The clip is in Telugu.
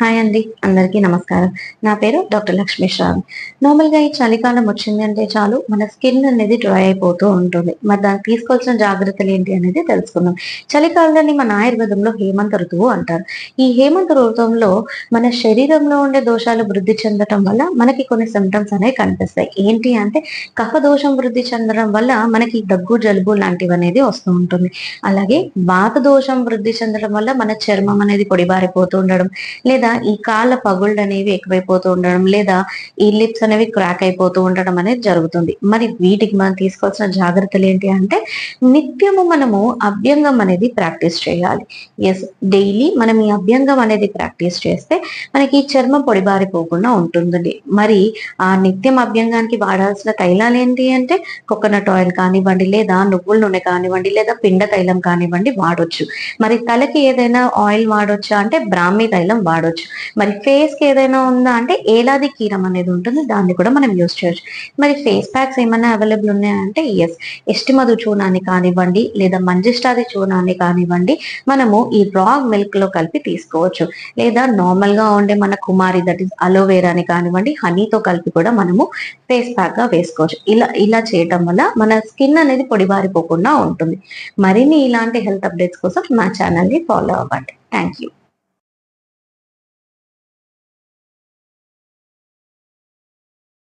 హాయ్ అండి అందరికీ నమస్కారం. నా పేరు డాక్టర్ లక్ష్మీ శ్రావణి నార్మల్గా ఈ చలికాలం వచ్చింది అంటే చాలు మన స్కిన్ అనేది డ్రై అయిపోతూ ఉంటుంది. మరి దానికి తీసుకోవాల్సిన జాగ్రత్తలు ఏంటి అనేది తెలుసుకుందాం. చలికాలాన్ని మన ఆయుర్వేదంలో హేమంత ఋతువు అంటారు. ఈ హేమంత ఋతువులో మన శరీరంలో ఉండే దోషాలు వృద్ధి చెందటం వల్ల మనకి కొన్ని సిమ్టమ్స్ అనేవి కనిపిస్తాయి. ఏంటి అంటే కఫ దోషం వృద్ధి చెందడం వల్ల మనకి దగ్గు జలుబు లాంటివి అనేది వస్తూ ఉంటుంది. అలాగే వాత దోషం వృద్ధి చెందడం వల్ల మన చర్మం అనేది పొడిబారిపోతూ ఉండడం లేదా ఈ కాళ్ళ పగుళ్ళు అనేవి ఎక్కువైపోతూ ఉండడం లేదా ఈ లిప్స్ అనేవి క్రాక్ అయిపోతూ ఉండడం అనేది జరుగుతుంది. మరి వీటికి మనం తీసుకోవాల్సిన జాగ్రత్తలు ఏంటి అంటే నిత్యము మనము అభ్యంగం అనేది ప్రాక్టీస్ చేయాలి. ఎస్ డైలీ మనం ఈ అభ్యంగం అనేది ప్రాక్టీస్ చేస్తే మనకి ఈ చర్మం పొడిబారిపోకుండా ఉంటుందండి. మరి ఆ నిత్యం అభ్యంగానికి వాడాల్సిన తైలాలు ఏంటి అంటే కోకోనట్ ఆయిల్ కానివ్వండి లేదా నువ్వుల నూనె కానివ్వండి లేదా పిండ తైలం కానివ్వండి వాడొచ్చు. మరి తలకి ఏదైనా ఆయిల్ వాడొచ్చా అంటే బ్రాహ్మీ తైలం వాడొచ్చు. మరి ఫేస్కి ఏదైనా ఉందా అంటే ఏలాది కీరం అనేది ఉంటుంది దాన్ని కూడా మనం యూజ్ చేయొచ్చు. మరి ఫేస్ ప్యాక్స్ ఏమైనా అవైలబుల్ ఉన్నాయంటే ఎస్ ఎస్టిమధు చూర్ణాన్ని కానివ్వండి లేదా మంజిష్టాది చూర్ణాన్ని కానివ్వండి మనము ఈ రాగ్ మిల్క్లో కలిపి తీసుకోవచ్చు. లేదా నార్మల్గా ఉండే మన కుమారి దట్ ఈస్ అలోవేరాని కానివ్వండి హనీతో కలిపి కూడా మనము ఫేస్ ప్యాక్గా వేసుకోవచ్చు. ఇలా ఇలా చేయటం వల్ల మన స్కిన్ అనేది పొడిబారిపోకుండా ఉంటుంది. మరిన్ని ఇలాంటి హెల్త్ అప్డేట్స్ కోసం మా ఛానల్ని ఫాలో అవ్వండి. Thank you